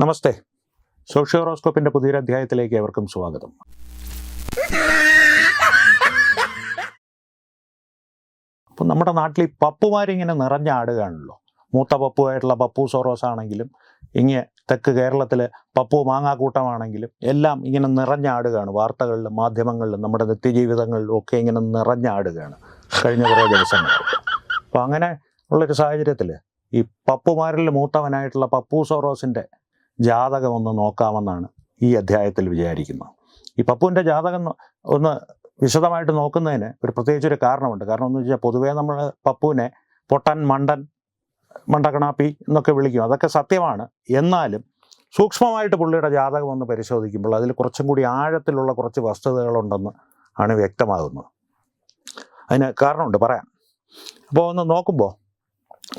നമസ്തേ. സോഷ്യോറോസ്കോപ്പിന്റെ പുതിയൊരു അധ്യായത്തിലേക്ക് ഏവർക്കും സ്വാഗതം. അപ്പം നമ്മുടെ നാട്ടിൽ ഈ പപ്പുമാരിങ്ങനെ നിറഞ്ഞാടുകയാണല്ലോ മൂത്ത പപ്പുവായിട്ടുള്ള പപ്പു സോറോസ് ആണെങ്കിലും ഇങ്ങനെ തെക്ക് കേരളത്തിലെ പപ്പു മാങ്ങാക്കൂട്ടമാണെങ്കിലും എല്ലാം ഇങ്ങനെ നിറഞ്ഞാടുകയാണ് വാർത്തകളിലും മാധ്യമങ്ങളിലും നമ്മുടെ നിത്യജീവിതങ്ങളിലും ഒക്കെ ഇങ്ങനെ നിറഞ്ഞാടുകയാണ് കഴിഞ്ഞ കുറേ ദിവസങ്ങൾ അപ്പോൾ അങ്ങനെ ഉള്ളൊരു സാഹചര്യത്തിൽ ഈ പപ്പുമാരിൽ മൂത്തവനായിട്ടുള്ള പപ്പു സോറോസിന്റെ ജാതകം ഒന്ന് നോക്കാമെന്നാണ് ഈ അധ്യായത്തിൽ വിചാരിക്കുന്നത് ഈ പപ്പുവിന്റെ ജാതകം ഒന്ന് വിശദമായിട്ട് നോക്കുന്നതിന് ഒരു പ്രത്യേകിച്ചൊരു കാരണമുണ്ട്. കാരണം എന്ന് വെച്ചാൽ പൊതുവേ നമ്മൾ പപ്പുവിനെ പൊട്ടൻ മണ്ടൻ മണ്ടകണാപ്പി എന്നൊക്കെ വിളിക്കും. അതൊക്കെ സത്യമാണ്. എന്നാലും സൂക്ഷ്മമായിട്ട് പുള്ളിയുടെ ജാതകം ഒന്ന് പരിശോധിക്കുമ്പോൾ അതിൽ കുറച്ചും കൂടി ആഴത്തിലുള്ള കുറച്ച് വസ്തുതകളുണ്ടെന്ന് ആണ് വ്യക്തമാകുന്നത്. അതിന് കാരണമുണ്ട്. പറയാം. അപ്പോൾ ഒന്ന് നോക്കുമ്പോൾ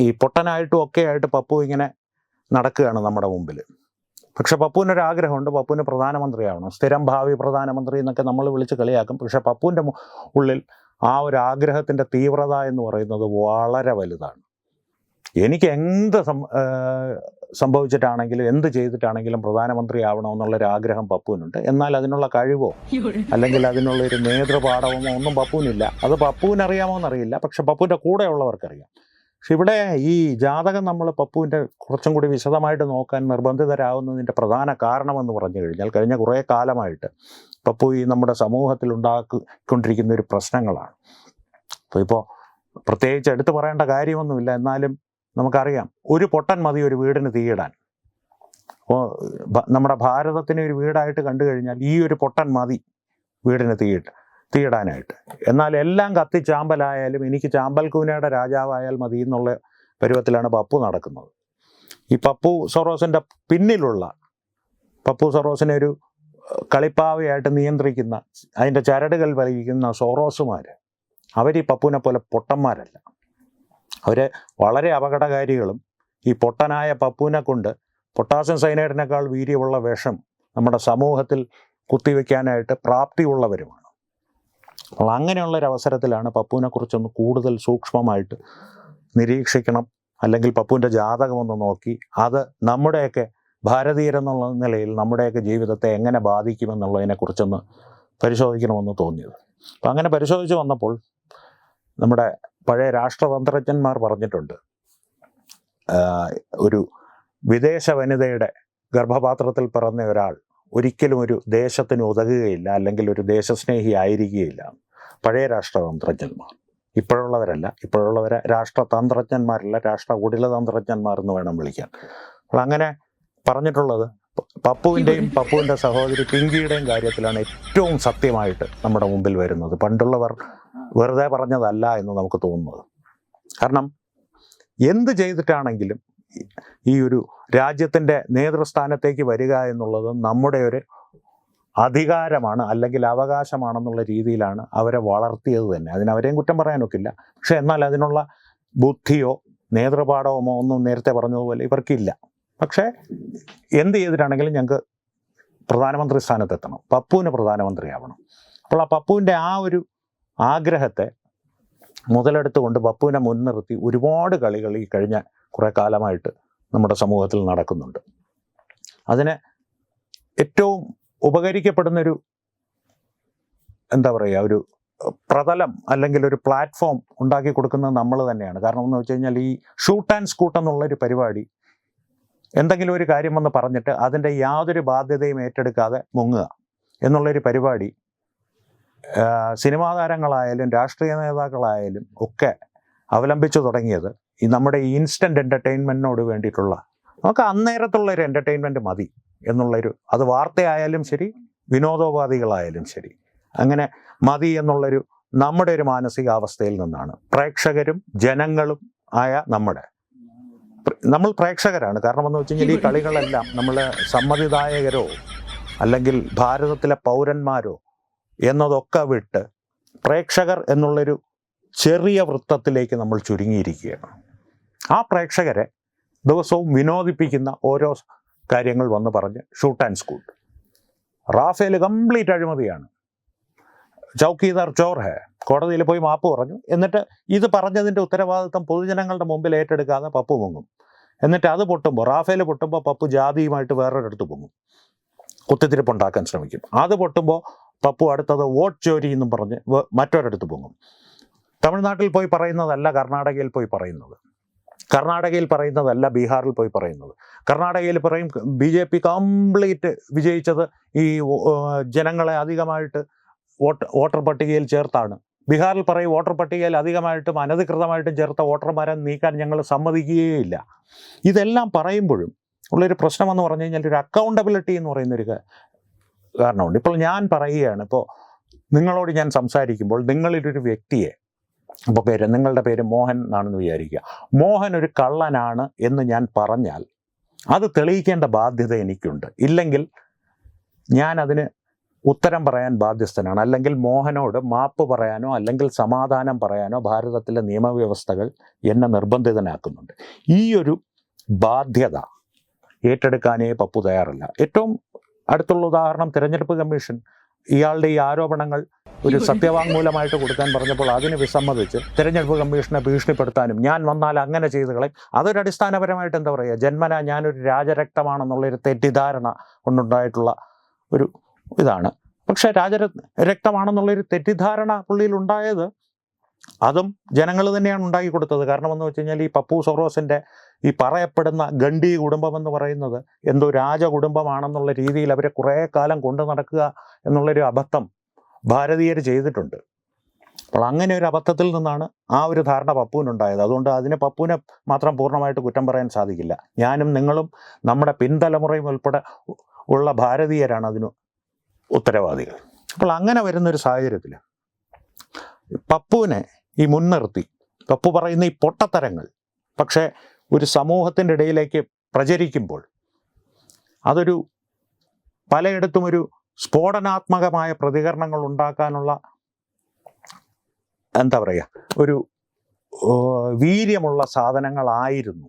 ഈ പൊട്ടനായിട്ടും ഒക്കെ ആയിട്ട് പപ്പു ഇങ്ങനെ നടക്കുകയാണ് നമ്മുടെ മുമ്പിൽ. പക്ഷെ പപ്പുവിനൊരു ആഗ്രഹമുണ്ട്. പപ്പുവിന് പ്രധാനമന്ത്രിയാവണം. സ്ഥിരം ഭാവി പ്രധാനമന്ത്രി എന്നൊക്കെ നമ്മൾ വിളിച്ച് കളിയാക്കും. പക്ഷെ പപ്പുവിന്റെ ഉള്ളിൽ ആ ഒരു ആഗ്രഹത്തിന്റെ തീവ്രത എന്ന് പറയുന്നത് വളരെ വലുതാണ്. എനിക്ക് എന്ത് സംഭവിച്ചിട്ടാണെങ്കിലും എന്ത് ചെയ്തിട്ടാണെങ്കിലും പ്രധാനമന്ത്രി ആവണമെന്നുള്ളൊരു ആഗ്രഹം പപ്പുവിനുണ്ട്. എന്നാൽ അതിനുള്ള കഴിവോ അല്ലെങ്കിൽ അതിനുള്ള ഒരു നേതൃപാഠവമോ ഒന്നും പപ്പുവിനില്ല. അത് പപ്പുവിനറിയാമോ എന്നറിയില്ല. പക്ഷെ പപ്പുവിന്റെ കൂടെയുള്ളവർക്കറിയാം. പക്ഷെ ഇവിടെ ഈ ജാതകം നമ്മൾ പപ്പുവിന്റെ കുറച്ചും കൂടി വിശദമായിട്ട് നോക്കാൻ നിർബന്ധിതരാകുന്നതിന്റെ പ്രധാന കാരണമെന്ന് പറഞ്ഞു കഴിഞ്ഞാൽ കഴിഞ്ഞ കുറേ കാലമായിട്ട് പപ്പു ഈ നമ്മുടെ സമൂഹത്തിൽ ഉണ്ടാക്കിക്കൊണ്ടിരിക്കുന്ന ഒരു പ്രശ്നങ്ങളാണ്. അപ്പോൾ ഇപ്പോൾ പ്രത്യേകിച്ച് എടുത്തു പറയേണ്ട കാര്യമൊന്നുമില്ല. എന്നാലും നമുക്കറിയാം ഒരു പൊട്ടൻ മതി ഒരു വീടിന് തീയിടാൻ. അപ്പോൾ നമ്മുടെ ഭാരതത്തിനെ ഒരു വീടായിട്ട് കണ്ടു കഴിഞ്ഞാൽ ഈ ഒരു പൊട്ടൻ മതി വീടിന് തീയിട്ട് തീയിടാനായിട്ട്. എന്നാൽ എല്ലാം കത്തി ചാമ്പലായാലും എനിക്ക് ചാമ്പൽ കൂനയുടെ രാജാവായാൽ മതി എന്നുള്ള പരുവത്തിലാണ് പപ്പു നടക്കുന്നത്. ഈ പപ്പു സൊറോസിന്റെ പിന്നിലുള്ള പപ്പു സൊറോസിനെ ഒരു കളിപ്പാവയായിട്ട് നിയന്ത്രിക്കുന്ന അതിന്റെ ചരടുകൾ വലിക്കുന്ന സോറോസുമാർ അവർ ഈ പപ്പുവിനെ പോലെ പൊട്ടന്മാരല്ല. അവർ വളരെ അപകടകാരികളും ഈ പൊട്ടനായ പപ്പുവിനെ കൊണ്ട് പൊട്ടാസ്യം സൈനൈഡിനേക്കാൾ വീര്യമുള്ള വിഷം നമ്മുടെ സമൂഹത്തിൽ കുത്തിവെക്കാനായിട്ട് പ്രാപ്തിയുള്ളവരുമാണ്. അപ്പോൾ അങ്ങനെയുള്ള ഒരു അവസരത്തിലാണ് പപ്പുവിനെ കുറിച്ചൊന്ന് കൂടുതൽ സൂക്ഷ്മമായിട്ട് നിരീക്ഷിക്കണം. അല്ലെങ്കിൽ പപ്പുവിന്റെ ജാതകമൊന്ന് നോക്കി അത് നമ്മുടെയൊക്കെ ഭാരതീയരെന്നുള്ള നിലയിൽ നമ്മുടെയൊക്കെ ജീവിതത്തെ എങ്ങനെ ബാധിക്കുമെന്നുള്ളതിനെക്കുറിച്ചൊന്ന് പരിശോധിക്കണമെന്ന് തോന്നിയത്. അപ്പം അങ്ങനെ പരിശോധിച്ച് വന്നപ്പോൾ നമ്മുടെ പഴയ രാഷ്ട്രതന്ത്രജ്ഞന്മാർ പറഞ്ഞിട്ടുണ്ട്. ഒരു വിദേശ വനിതയുടെ ഗർഭപാത്രത്തിൽ പിറന്ന ഒരാൾ ഒരിക്കലും ഒരു ദേശത്തിന് ഉതകുകയില്ല അല്ലെങ്കിൽ ഒരു ദേശസ്നേഹി ആയിരിക്കുകയില്ല. പഴയ രാഷ്ട്രതന്ത്രജ്ഞന്മാർ. ഇപ്പോഴുള്ളവരല്ല. ഇപ്പോഴുള്ളവരെ രാഷ്ട്രതന്ത്രജ്ഞന്മാരല്ല രാഷ്ട്ര കുടിലതന്ത്രജ്ഞന്മാർ എന്ന് വേണം വിളിക്കാൻ. അപ്പോൾ അങ്ങനെ പറഞ്ഞിട്ടുള്ളത് പപ്പുവിന്റെയും പപ്പുവിന്റെ സഹോദരി പിങ്കിയുടെയും കാര്യത്തിലാണ് ഏറ്റവും സത്യമായിട്ട് നമ്മുടെ മുമ്പിൽ വരുന്നത്. പണ്ടുള്ളവർ വെറുതെ പറഞ്ഞതല്ല എന്ന് നമുക്ക് തോന്നുന്നത്. കാരണം എന്ത് ചെയ്തിട്ടാണെങ്കിലും ഈ- ഒരു രാജ്യത്തിന്റെ നേതൃസ്ഥാനത്തേക്ക് വരിക എന്നുള്ളത് നമ്മുടെ ഒരു അധികാരമാണ് അല്ലെങ്കിൽ അവകാശമാണെന്നുള്ള രീതിയിലാണ് അവരെ വളർത്തിയത് തന്നെ. അതിനവരെയും കുറ്റം പറയാനൊക്കില്ല. പക്ഷെ എന്നാൽ അതിനുള്ള ബുദ്ധിയോ നേതൃപാഠമോ ഒന്നും നേരത്തെ പറഞ്ഞതുപോലെ ഇവർക്കില്ല. പക്ഷേ എന്ത് ചെയ്തിട്ടാണെങ്കിലും ഞങ്ങൾക്ക് പ്രധാനമന്ത്രി സ്ഥാനത്തെത്തണം. പപ്പുവിന് പ്രധാനമന്ത്രിയാവണം. അപ്പോൾ ആ പപ്പുവിന്റെ ആ ഒരു ആഗ്രഹത്തെ മുതലെടുത്തുകൊണ്ട് പപ്പുവിനെ മുൻനിർത്തി ഒരുപാട് കളികൾ ഈ കഴിഞ്ഞ കുറേ കാലമായിട്ട് നമ്മുടെ സമൂഹത്തിൽ നടക്കുന്നുണ്ട്. അതിന് ഏറ്റവും ഉപകരിക്കപ്പെടുന്നൊരു എന്താ പറയുക ഒരു പ്രതലം അല്ലെങ്കിൽ ഒരു പ്ലാറ്റ്ഫോം ഉണ്ടാക്കി കൊടുക്കുന്നത് നമ്മൾ തന്നെയാണ്. കാരണം എന്ന് വെച്ച് കഴിഞ്ഞാൽ ഈ ഷൂട്ട് ആൻഡ് സ്കൂട്ട് എന്നുള്ളൊരു പരിപാടി എന്തെങ്കിലും ഒരു കാര്യം വന്ന് പറഞ്ഞിട്ട് അതിന്റെ യാതൊരു ബാധ്യതയും ഏറ്റെടുക്കാതെ മുങ്ങുക എന്നുള്ളൊരു പരിപാടി സിനിമാ താരങ്ങളായാലും രാഷ്ട്രീയ നേതാക്കളായാലും ഒക്കെ അവലംബിച്ചു തുടങ്ങിയത് ഈ നമ്മുടെ ഇൻസ്റ്റന്റ് എന്റർടൈൻമെന്റിനോട് വേണ്ടിയിട്ടുള്ള നമുക്ക് അന്നേരത്തുള്ള ഒരു എന്റർടൈൻമെന്റ് മതി എന്നുള്ളൊരു അത് വാർത്തയായാലും ശരി വിനോദോപാധികളായാലും ശരി. അങ്ങനെ മതി എന്നുള്ളൊരു നമ്മുടെ ഒരു മാനസികാവസ്ഥയിൽ നിന്നാണ്. പ്രേക്ഷകരും ജനങ്ങളും ആയ നമ്മുടെ. നമ്മൾ പ്രേക്ഷകരാണ്. കാരണം എന്ന് വെച്ച് കഴിഞ്ഞാൽ ഈ കളികളെല്ലാം നമ്മൾ സമ്മതിദായകരോ അല്ലെങ്കിൽ ഭാരതത്തിലെ പൗരന്മാരോ എന്നതൊക്കെ വിട്ട് പ്രേക്ഷകർ എന്നുള്ളൊരു ചെറിയ വൃത്തത്തിലേക്ക് നമ്മൾ ചുരുങ്ങിയിരിക്കുകയാണ്. ആ പ്രേക്ഷകരെ ദിവസവും വിനോദിപ്പിക്കുന്ന ഓരോ കാര്യങ്ങൾ വന്ന് പറഞ്ഞ് shoot and scoot Rafale complete അഴിമതിയാണ്. ചൗക്കീദാർ ചോർ ഹേ കോടതിയിൽ പോയി മാപ്പ് പറഞ്ഞു. എന്നിട്ട് ഇത് പറഞ്ഞതിന്റെ ഉത്തരവാദിത്തം പൊതുജനങ്ങളുടെ മുമ്പിൽ ഏറ്റെടുക്കാതെ പപ്പു മുങ്ങും എന്നിട്ട് അത് പൊട്ടുമ്പോൾ റാഫേൽ പൊട്ടുമ്പോൾ പപ്പു ജാതിയുമായിട്ട് വേറൊരിടത്ത് പൊങ്ങും. കുത്തിത്തിരിപ്പുണ്ടാക്കാൻ ശ്രമിക്കും. അത് പൊട്ടുമ്പോൾ പപ്പു അടുത്തത് വോട്ട് ചോരി എന്നും പറഞ്ഞ് മറ്റൊരിടത്ത് പൊങ്ങും. തമിഴ്നാട്ടിൽ പോയി പറയുന്നതല്ല കർണാടകയിൽ പോയി പറയുന്നത്. കർണാടകയിൽ പറയുന്നതല്ല ബീഹാറിൽ പോയി പറയുന്നത്. കർണാടകയിൽ പറയും ബി ജെ പി കംപ്ലീറ്റ് വിജയിച്ചത് ഈ ജനങ്ങളെ അധികമായിട്ട് വോട്ട് വോട്ടർ പട്ടികയിൽ ചേർത്താണ്. ബീഹാറിൽ പറയും വോട്ടർ പട്ടികയിൽ അധികമായിട്ടും അനധികൃതമായിട്ടും ചേർത്ത വോട്ടർമാരെ നീക്കാൻ ഞങ്ങൾ സമ്മതിക്കുകയില്ല. ഇതെല്ലാം പറയുമ്പോഴും ഉള്ളൊരു പ്രശ്നമെന്ന് പറഞ്ഞു കഴിഞ്ഞാൽ ഒരു അക്കൗണ്ടബിലിറ്റി എന്ന് പറയുന്നൊരു കാരണമുണ്ട്. ഇപ്പോൾ ഞാൻ പറയുകയാണ് ഇപ്പോൾ നിങ്ങളോട് ഞാൻ സംസാരിക്കുമ്പോൾ നിങ്ങളിലൊരു വ്യക്തിയെ ഇപ്പോൾ പേര് നിങ്ങളുടെ പേര് മോഹൻ എന്നാണെന്ന് വിചാരിക്കുക. മോഹൻ ഒരു കള്ളനാണ് എന്ന് ഞാൻ പറഞ്ഞാൽ അത് തെളിയിക്കേണ്ട ബാധ്യത എനിക്കുണ്ട്. ഇല്ലെങ്കിൽ ഞാൻ അതിന് ഉത്തരം പറയാൻ ബാധ്യസ്ഥനാണ്. അല്ലെങ്കിൽ മോഹനോട് മാപ്പ് പറയാനോ അല്ലെങ്കിൽ സമാധാനം പറയാനോ ഭാരതത്തിലെ നിയമവ്യവസ്ഥകൾ എന്നെ നിർബന്ധിതനാക്കുന്നുണ്ട്. ഈ ഒരു ബാധ്യത ഏറ്റെടുക്കാനേ പപ്പു തയ്യാറല്ല. ഏറ്റവും അടുത്തുള്ള ഉദാഹരണം തിരഞ്ഞെടുപ്പ് കമ്മീഷൻ. ഇയാളുടെ ഈ ആരോപണങ്ങൾ ഒരു സത്യവാങ്മൂലമായിട്ട് കൊടുക്കാൻ പറഞ്ഞപ്പോൾ അതിന് വിസമ്മതിച്ച് തിരഞ്ഞെടുപ്പ് കമ്മീഷനെ ഭീഷണിപ്പെടുത്താനും ഞാൻ വന്നാൽ അങ്ങനെ ചെയ്തു കളയും. അതൊരു അടിസ്ഥാനപരമായിട്ട് എന്താ പറയുക? ജന്മന ഞാനൊരു രാജരക്തമാണെന്നുള്ളൊരു തെറ്റിദ്ധാരണ കൊണ്ടുണ്ടായിട്ടുള്ള ഒരു ഇതാണ്. പക്ഷേ രാജര രക്തമാണെന്നുള്ളൊരു തെറ്റിദ്ധാരണ പുള്ളിയിൽ ഉണ്ടായത് അതും ജനങ്ങൾ തന്നെയാണ് ഉണ്ടാക്കി കൊടുത്തത്. കാരണം എന്ന് വെച്ച് കഴിഞ്ഞാൽ ഈ പപ്പു സൊറോസിന്റെ ഈ പറയപ്പെടുന്ന ഗണ്ഡി കുടുംബം എന്ന് പറയുന്നത് എന്തോ രാജകുടുംബമാണെന്നുള്ള രീതിയിൽ അവരെ കുറേ കാലം കൊണ്ടു നടക്കുക എന്നുള്ളൊരു അബദ്ധം ഭാരതീയർ ചെയ്തിട്ടുണ്ട്. അപ്പോൾ അങ്ങനെ ഒരു അബദ്ധത്തിൽ നിന്നാണ് ആ ഒരു ധാരണ പപ്പുവിനുണ്ടായത്. അതുകൊണ്ട് അതിന് പപ്പുവിനെ മാത്രം പൂർണമായിട്ട് കുറ്റം പറയാൻ സാധിക്കില്ല. ഞാനും നിങ്ങളും നമ്മുടെ പിൻതലമുറയും ഉൾപ്പെടെ ഉള്ള ഭാരതീയരാണ് അതിന് ഉത്തരവാദികൾ. അപ്പോൾ അങ്ങനെ വരുന്നൊരു സാഹചര്യത്തിൽ പപ്പുവിനെ ഈ മുൻനിർത്തി. പപ്പു പറയുന്ന ഈ പൊട്ടത്തരങ്ങൾ. പക്ഷേ ഒരു സമൂഹത്തിന്റെ ഇടയിലേക്ക് പ്രചരിക്കുമ്പോൾ അതൊരു പലയിടത്തും ഒരു സ്ഫോടനാത്മകമായ പ്രതികരണങ്ങൾ ഉണ്ടാക്കാനുള്ള എന്താ പറയുക ഒരു വീര്യമുള്ള സാധനങ്ങളായിരുന്നു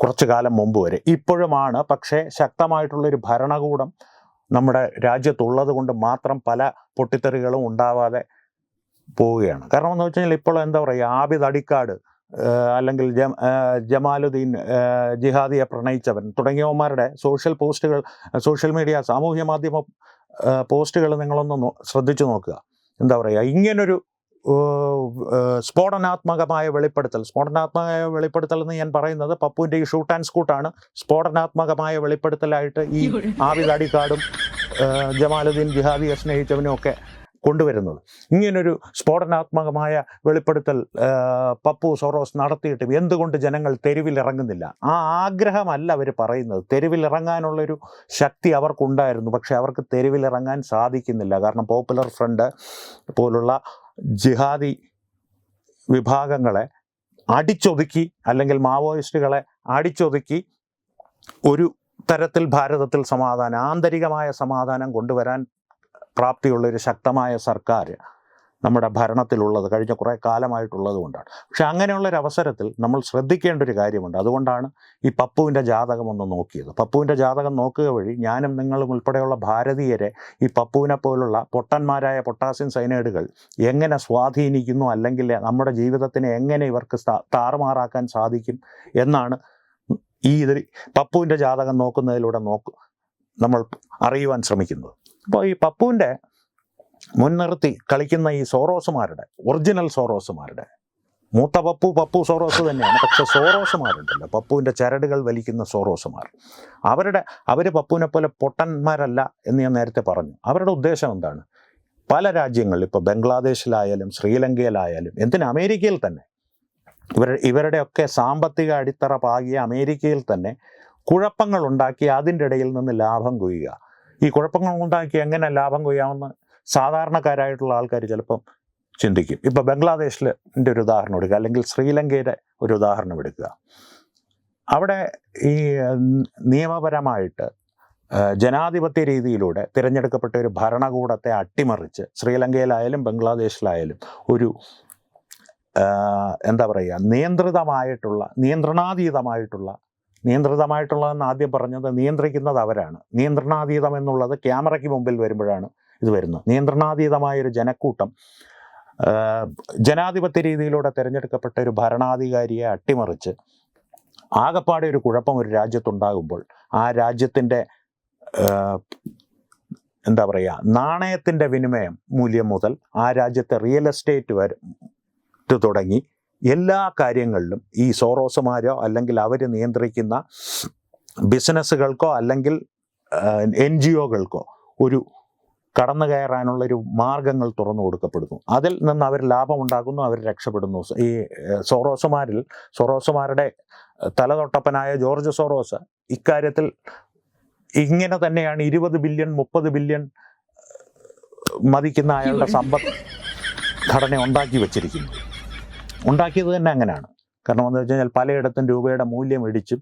കുറച്ചു കാലം മുമ്പ് വരെ. ഇപ്പോഴുമാണ്. പക്ഷേ ശക്തമായിട്ടുള്ളൊരു ഭരണകൂടം നമ്മുടെ രാജ്യത്തുള്ളത് കൊണ്ട് മാത്രം പല പൊട്ടിത്തെറികളും ഉണ്ടാവാതെ പോവുകയാണ്. കാരണം എന്ന് വെച്ച് കഴിഞ്ഞാൽ ഇപ്പോൾ എന്താ പറയുക ആബിദ് അടിക്കാട് അല്ലെങ്കിൽ ജമാലുദ്ദീൻ ജിഹാദിയെ പ്രണയിച്ചവൻ തുടങ്ങിയവന്മാരുടെ സോഷ്യൽ പോസ്റ്റുകൾ സോഷ്യൽ മീഡിയ സാമൂഹ്യ മാധ്യമ പോസ്റ്റുകൾ നിങ്ങളൊന്ന് ശ്രദ്ധിച്ചു നോക്കുക. എന്താ പറയുക ഇങ്ങനൊരു സ്ഫോടനാത്മകമായ വെളിപ്പെടുത്തൽ സ്ഫോടനാത്മകമായ വെളിപ്പെടുത്തൽ എന്ന് ഞാൻ പറയുന്നത് പപ്പുവിന്റെ ഈ ഷൂട്ട് ആൻഡ് സ്കൂട്ടാണ് സ്ഫോടനാത്മകമായ വെളിപ്പെടുത്തലായിട്ട് ഈ ആവിതാടിക്കാടും ജമാലുദ്ദീൻ ജിഹാദിയെ സ്നേഹിച്ചവനും ഒക്കെ കൊണ്ടുവരുന്നത്. ഇങ്ങനൊരു സ്ഫോടനാത്മകമായ വെളിപ്പെടുത്തൽ പപ്പു സൊറോസ് നടത്തിയിട്ടും എന്തുകൊണ്ട് ജനങ്ങൾ തെരുവിലിറങ്ങുന്നില്ല? ആ ആഗ്രഹമല്ല അവർ പറയുന്നത്. തെരുവിലിറങ്ങാനുള്ളൊരു ശക്തി അവർക്കുണ്ടായിരുന്നു. പക്ഷെ അവർക്ക് തെരുവിലിറങ്ങാൻ സാധിക്കുന്നില്ല. കാരണം പോപ്പുലർ ഫ്രണ്ട് പോലുള്ള ജിഹാദി വിഭാഗങ്ങളെ അടിച്ചൊതുക്കി അല്ലെങ്കിൽ മാവോയിസ്റ്റുകളെ അടിച്ചൊതുക്കി ഒരു തരത്തിൽ ഭാരതത്തിൽ സമാധാനം ആന്തരികമായ സമാധാനം കൊണ്ടുവരാൻ പ്രാപ്തിയുള്ള ഒരു ശക്തമായ സർക്കാർ നമ്മുടെ ഭരണത്തിലുള്ളത് കഴിഞ്ഞ കുറേ കാലമായിട്ടുള്ളത് കൊണ്ടാണ് പക്ഷെ അങ്ങനെയുള്ള ഒരു അവസരത്തിൽ നമ്മൾ ശ്രദ്ധിക്കേണ്ട ഒരു കാര്യമുണ്ട്. അതുകൊണ്ടാണ് ഈ പപ്പുവിന്റെ ജാതകം ഒന്ന് നോക്കിയത്. പപ്പുവിന്റെ ജാതകം നോക്കുക വഴി ഞാനും നിങ്ങളും ഉൾപ്പെടെയുള്ള ഭാരതീയരെ ഈ പപ്പുവിനെ പോലുള്ള പൊട്ടന്മാരായ പൊട്ടാസ്യം സൈനൈഡുകൾ എങ്ങനെ സ്വാധീനിക്കുന്നു അല്ലെങ്കിൽ നമ്മുടെ ജീവിതത്തിനെ എങ്ങനെ ഇവർക്ക് താറുമാറാക്കാൻ സാധിക്കും എന്നാണ് ഈ ഇതിൽ പപ്പുവിന്റെ ജാതകം നോക്കുന്നതിലൂടെ നോക്കു നമ്മൾ അറിയുവാൻ ശ്രമിക്കുന്നത്. അപ്പോൾ ഈ പപ്പുവിന്റെ മുൻനിർത്തി കളിക്കുന്ന ഈ സോറോസുമാരുടെ ഒറിജിനൽ സോറോസുമാരുടെ മൂത്ത പപ്പു പപ്പു സോറോസ് തന്നെയാണ്. പക്ഷെ സോറോസുമാരുണ്ടല്ലോ. പപ്പുവിന്റെ ചരടുകൾ വലിക്കുന്ന സോറോസുമാർ. അവരുടെ അവർ പപ്പുവിനെ പോലെ പൊട്ടന്മാരല്ല എന്ന് ഞാൻ നേരത്തെ പറഞ്ഞു. അവരുടെ ഉദ്ദേശം എന്താണ്? പല രാജ്യങ്ങളിൽ ഇപ്പോൾ ബംഗ്ലാദേശിലായാലും ശ്രീലങ്കയിലായാലും എന്തിന്? അമേരിക്കയിൽ തന്നെ. ഇവർ ഇവരുടെയൊക്കെ സാമ്പത്തിക അടിത്തറ പാകിയ അമേരിക്കയിൽ തന്നെ കുഴപ്പങ്ങൾ ഉണ്ടാക്കി അതിന്റെ ഇടയിൽ നിന്ന് ലാഭം കൊയ്യുക. ഈ കുഴപ്പങ്ങൾ ഉണ്ടാക്കി എങ്ങനെ ലാഭം കൊയ്യാമെന്ന് സാധാരണക്കാരായിട്ടുള്ള ആൾക്കാർ ചിലപ്പം ചിന്തിക്കും. ഇപ്പോൾ ബംഗ്ലാദേശിലെ ഒരു ഉദാഹരണം എടുക്കുക. അല്ലെങ്കിൽ ശ്രീലങ്കയുടെ ഒരു ഉദാഹരണം എടുക്കുക. അവിടെ ഈ നിയമപരമായിട്ട് ജനാധിപത്യ രീതിയിലൂടെ തിരഞ്ഞെടുക്കപ്പെട്ട ഒരു ഭരണകൂടത്തെ അട്ടിമറിച്ച് ശ്രീലങ്കയിലായാലും ബംഗ്ലാദേശിലായാലും ഒരു എന്താ പറയുക നിയന്ത്രിതമായിട്ടുള്ള നിയന്ത്രണാതീതമായിട്ടുള്ള നിയന്ത്രിതമായിട്ടുള്ളതെന്ന് ആദ്യം പറഞ്ഞത് നിയന്ത്രിക്കുന്നത് അവരാണ്. നിയന്ത്രണാതീതം എന്നുള്ളത് ക്യാമറയ്ക്ക് മുമ്പിൽ വരുമ്പോഴാണ് ഇത് വരുന്നത്. നിയന്ത്രണാതീതമായൊരു ജനക്കൂട്ടം ജനാധിപത്യ രീതിയിലൂടെ തിരഞ്ഞെടുക്കപ്പെട്ട ഒരു ഭരണാധികാരിയെ അട്ടിമറിച്ച് ആകപ്പാടെ ഒരു കുഴപ്പം ഒരു രാജ്യത്തുണ്ടാകുമ്പോൾ ആ രാജ്യത്തിന്റെ എന്താ പറയുക നാണയത്തിന്റെ വിനിമയം മൂല്യം മുതൽ ആ രാജ്യത്തെ റിയൽ എസ്റ്റേറ്റ് വരെ തുടങ്ങി എല്ലാ കാര്യങ്ങളിലും ഈ സോറോസുമാരോ അല്ലെങ്കിൽ അവർ നിയന്ത്രിക്കുന്ന ബിസിനസ്സുകൾക്കോ അല്ലെങ്കിൽ എൻ ജി ഒകൾക്കോ ഒരു കടന്നു കയറാനുള്ളൊരു മാർഗങ്ങൾ തുറന്നു കൊടുക്കപ്പെടുന്നു. അതിൽ നിന്ന് അവർ ലാഭമുണ്ടാക്കുന്നു അവർ രക്ഷപ്പെടുന്നു. ഈ സോറോസുമാരിൽ സോറോസുമാരുടെ തലതൊട്ടപ്പനായ ജോർജ് സോറോസ് ഇക്കാര്യത്തിൽ ഇങ്ങനെ തന്നെയാണ് ഇരുപത് ബില്യൺ മുപ്പത് ബില്യൺ മതിക്കുന്ന അയാളുടെ സമ്പദ് ഘടന ഉണ്ടാക്കി വച്ചിരിക്കുന്നത് ഉണ്ടാക്കിയത് തന്നെ അങ്ങനെയാണ്. കാരണം എന്താ വെച്ച് കഴിഞ്ഞാൽ പലയിടത്തും രൂപയുടെ മൂല്യം ഇടിച്ചും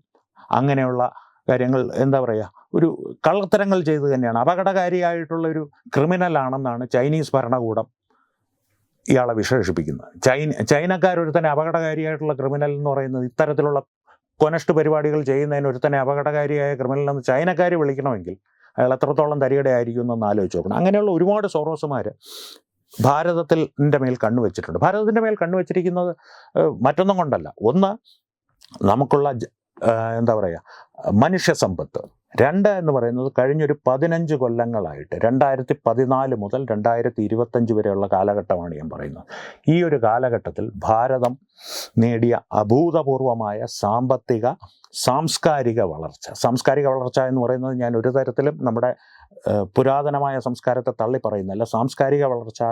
അങ്ങനെയുള്ള കാര്യങ്ങൾ എന്താ പറയുക ഒരു കള്ളത്തരങ്ങൾ ചെയ്ത് തന്നെയാണ്. അപകടകാരിയായിട്ടുള്ള ഒരു ക്രിമിനൽ ആണെന്നാണ് ചൈനീസ് ഭരണകൂടം ഇയാളെ വിശേഷിപ്പിക്കുന്നത്. ചൈന ചൈനക്കാരൊരുത്തനെ അപകടകാരിയായിട്ടുള്ള ക്രിമിനൽ എന്ന് പറയുന്നത് ഇത്തരത്തിലുള്ള കൊനഷ്ട് പരിപാടികൾ ചെയ്യുന്നതിന് ഒരുത്തനെ അപകടകാരിയായ ക്രിമിനൽ എന്ന് ചൈനക്കാർ വിളിക്കണമെങ്കിൽ അയാൾ എത്രത്തോളം തരികടയായിരിക്കും എന്നൊന്ന് ആലോചിച്ച് നോക്കണം. അങ്ങനെയുള്ള ഒരുപാട് സോറോസുമാർ ഭാരതത്തിന്റെ മേൽ കണ്ണുവച്ചിട്ടുണ്ട് ഭാരതത്തിന്റെ മേൽ കണ്ണു വെച്ചിരിക്കുന്നത് മറ്റൊന്നും കൊണ്ടല്ല. ഒന്ന് നമുക്കുള്ള എന്താ പറയുക മനുഷ്യ സമ്പത്ത്. രണ്ട് എന്ന് പറയുന്നത് കഴിഞ്ഞൊരു പതിനഞ്ച് കൊല്ലങ്ങളായിട്ട് രണ്ടായിരത്തി പതിനാല് മുതൽ രണ്ടായിരത്തി ഇരുപത്തഞ്ച് വരെയുള്ള കാലഘട്ടമാണ് ഞാൻ പറയുന്നത്. ഈ ഒരു കാലഘട്ടത്തിൽ ഭാരതം നേടിയ അഭൂതപൂർവമായ സാമ്പത്തിക സാംസ്കാരിക വളർച്ച. സാംസ്കാരിക വളർച്ച എന്ന് പറയുന്നത് ഞാൻ ഒരു തരത്തിലും നമ്മുടെ പുരാതനമായ സംസ്കാരത്തെ തള്ളി അല്ല സാംസ്കാരിക വളർച്ച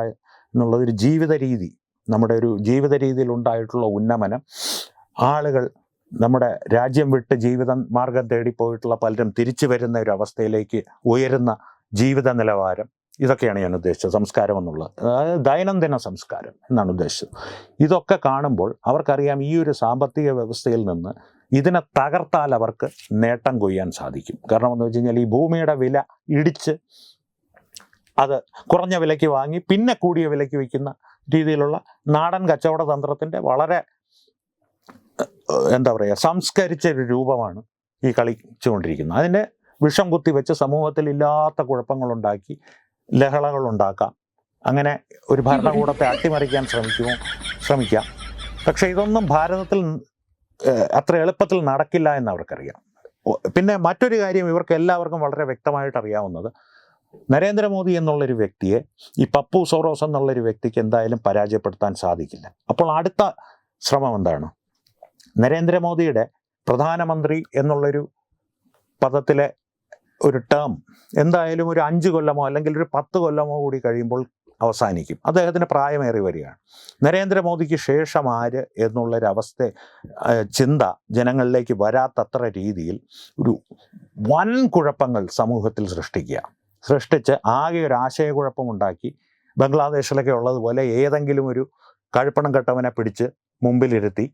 എന്നുള്ളത് ഒരു ജീവിത രീതി നമ്മുടെ ഒരു ജീവിത രീതിയിൽ ഉണ്ടായിട്ടുള്ള ഉന്നമനം. ആളുകൾ നമ്മുടെ രാജ്യം വിട്ട് ജീവിത മാർഗം തേടിപ്പോയിട്ടുള്ള പലരും തിരിച്ചു വരുന്ന ഒരു അവസ്ഥയിലേക്ക് ഉയരുന്ന ജീവിത നിലവാരം. ഇതൊക്കെയാണ് ഞാൻ ഉദ്ദേശിച്ചത് സംസ്കാരം എന്നുള്ളത്. അതായത് ദൈനംദിന സംസ്കാരം എന്നാണ് ഉദ്ദേശിച്ചത്. ഇതൊക്കെ കാണുമ്പോൾ അവർക്കറിയാം ഈ ഒരു സാമ്പത്തിക വ്യവസ്ഥയിൽ നിന്ന് ഇതിനെ തകർത്താൽ അവർക്ക് നേട്ടം കൊയ്യാൻ സാധിക്കും. കാരണം എന്ന് വെച്ച് കഴിഞ്ഞാൽ ഈ ഭൂമിയുടെ വില ഇടിച്ച് അത് കുറഞ്ഞ വിലയ്ക്ക് വാങ്ങി പിന്നെ കൂടിയ വിലയ്ക്ക് വിൽക്കുന്ന രീതിയിലുള്ള നാടൻ കച്ചവട തന്ത്രത്തിന്റെ വളരെ എന്താ പറയുക സംസ്കരിച്ച ഒരു രൂപമാണ് ഈ കളിച്ചുകൊണ്ടിരിക്കുന്നത്. അതിനെ വിഷം കുത്തി വെച്ച് സമൂഹത്തിൽ ഇല്ലാത്ത കുഴപ്പങ്ങളുണ്ടാക്കി ലഹളകളുണ്ടാക്കാം അങ്ങനെ ഒരു ഭരണകൂടത്തെ അട്ടിമറിക്കാൻ ശ്രമിക്കുമോ? ശ്രമിക്കാം. പക്ഷേ ഇതൊന്നും ഭാരതത്തിൽ അത്ര എളുപ്പത്തിൽ നടക്കില്ല എന്ന് അവർക്കറിയാം. പിന്നെ മറ്റൊരു കാര്യം ഇവർക്ക് എല്ലാവർക്കും വളരെ വ്യക്തമായിട്ട് അറിയാവുന്നത്. നരേന്ദ്രമോദി എന്നുള്ളൊരു വ്യക്തിയെ ഈ പപ്പു സോറോസ് എന്നുള്ളൊരു വ്യക്തിക്ക് എന്തായാലും പരാജയപ്പെടുത്താൻ സാധിക്കില്ല. അപ്പോൾ അടുത്ത ശ്രമം എന്താണ്? നരേന്ദ്രമോദിയുടെ പ്രധാനമന്ത്രി എന്നുള്ളൊരു പദത്തിലെ ഒരു ടേം എന്തായാലും ഒരു അഞ്ച് കൊല്ലമോ അല്ലെങ്കിൽ ഒരു പത്ത് കൊല്ലമോ കൂടി കഴിയുമ്പോൾ അവസാനിക്കും. അദ്ദേഹത്തിന് പ്രായമേറി വരികയാണ്. നരേന്ദ്രമോദിക്ക് ശേഷം ആര് എന്നുള്ളൊരവസ്ഥ ചിന്ത ജനങ്ങളിലേക്ക് വരാത്തത്ര രീതിയിൽ ഒരു വൻ കുഴപ്പങ്ങൾ സമൂഹത്തിൽ സൃഷ്ടിക്കുക. സൃഷ്ടിച്ച് ആകെ ഒരു ആശയക്കുഴപ്പമുണ്ടാക്കി ബംഗ്ലാദേശിലൊക്കെ ഉള്ളതുപോലെ ഏതെങ്കിലും ഒരു കഴുപ്പണം കെട്ടവനെ പിടിച്ച് മുമ്പിലിരുത്തി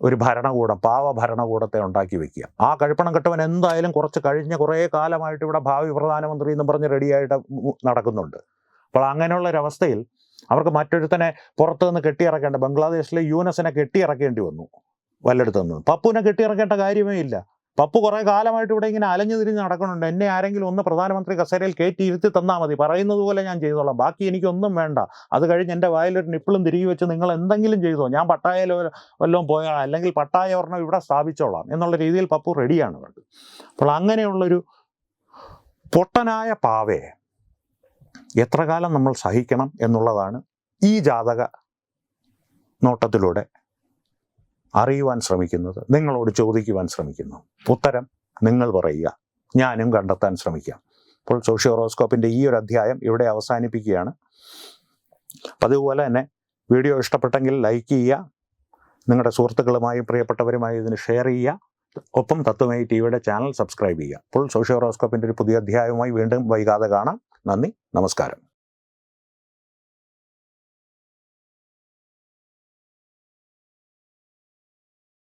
ഒരു ഭരണകൂടം പാവ ഭരണകൂടത്തെ ഉണ്ടാക്കി വെക്കുക. ആ കഴുപ്പണം കെട്ടവൻ എന്തായാലും കുറച്ച് കഴിഞ്ഞ കുറേ കാലമായിട്ട് ഇവിടെ ഭാവി പ്രധാനമന്ത്രി എന്ന് പറഞ്ഞ് റെഡിയായിട്ട് നടക്കുന്നുണ്ട്. അപ്പോൾ അങ്ങനെയുള്ള ഒരവസ്ഥയിൽ അവർക്ക് മറ്റൊരുത്തനെ പുറത്തു നിന്ന് കെട്ടിയിറക്കേണ്ട ബംഗ്ലാദേശിലെ യൂനസിനെ കെട്ടിയിറക്കേണ്ടി വന്നു വല്ലയിടത്തു നിന്ന് പപ്പുവിനെ കെട്ടിയിറക്കേണ്ട കാര്യമേ ഇല്ല. പപ്പു കുറേ കാലമായിട്ട് ഇവിടെ ഇങ്ങനെ അലഞ്ഞു തിരിഞ്ഞ് നടക്കുന്നുണ്ട് എന്നെ ആരെങ്കിലും ഒന്ന് പ്രധാനമന്ത്രി കസേരയിൽ കയറ്റി ഇരുത്തി തന്നാൽ മതി. പറയുന്നത് പോലെ ഞാൻ ചെയ്തോളാം. ബാക്കി എനിക്കൊന്നും വേണ്ട. അത് കഴിഞ്ഞ് എന്റെ വായിലൊരു നിപ്പിളും തിരികെ വെച്ച് നിങ്ങൾ എന്തെങ്കിലും ചെയ്തോ. ഞാൻ പട്ടായയിലോ വല്ലതും പോയാൽ അല്ലെങ്കിൽ പട്ടായ ഒരെണ്ണം ഇവിടെ സ്ഥാപിച്ചോളാം എന്നുള്ള രീതിയിൽ പപ്പു റെഡിയാണ് വേണ്ടത് അപ്പോൾ അങ്ങനെയുള്ളൊരു പൊട്ടനായ പാവയെ എത്ര കാലം നമ്മൾ സഹിക്കണം എന്നുള്ളതാണ് ഈ ജാതക നോട്ടത്തിലൂടെ അറിയുവാൻ ശ്രമിക്കുന്നത്. നിങ്ങളോട് ചോദിക്കുവാൻ ശ്രമിക്കുന്നു. ഉത്തരം നിങ്ങൾ പറയുക. ഞാനും കണ്ടെത്താൻ ശ്രമിക്കാം. അപ്പോൾ സോഷ്യോറോസ്കോപ്പിന്റെ ഈ ഒരു അധ്യായം ഇവിടെ അവസാനിപ്പിക്കുകയാണ്. അതുപോലെ തന്നെ വീഡിയോ ഇഷ്ടപ്പെട്ടെങ്കിൽ ലൈക്ക് ചെയ്യുക. നിങ്ങളുടെ സുഹൃത്തുക്കളുമായും പ്രിയപ്പെട്ടവരുമായും ഇതിന് ഷെയർ ചെയ്യുക. ഒപ്പം തത്വമായി ടി വിയുടെ ചാനൽ സബ്സ്ക്രൈബ് ചെയ്യുക. അപ്പോൾ സോഷ്യോറോസ്കോപ്പിന്റെ ഒരു പുതിയ അധ്യായവുമായി വീണ്ടും വൈകാതെ കാണാം. നന്ദി നമസ്കാരം.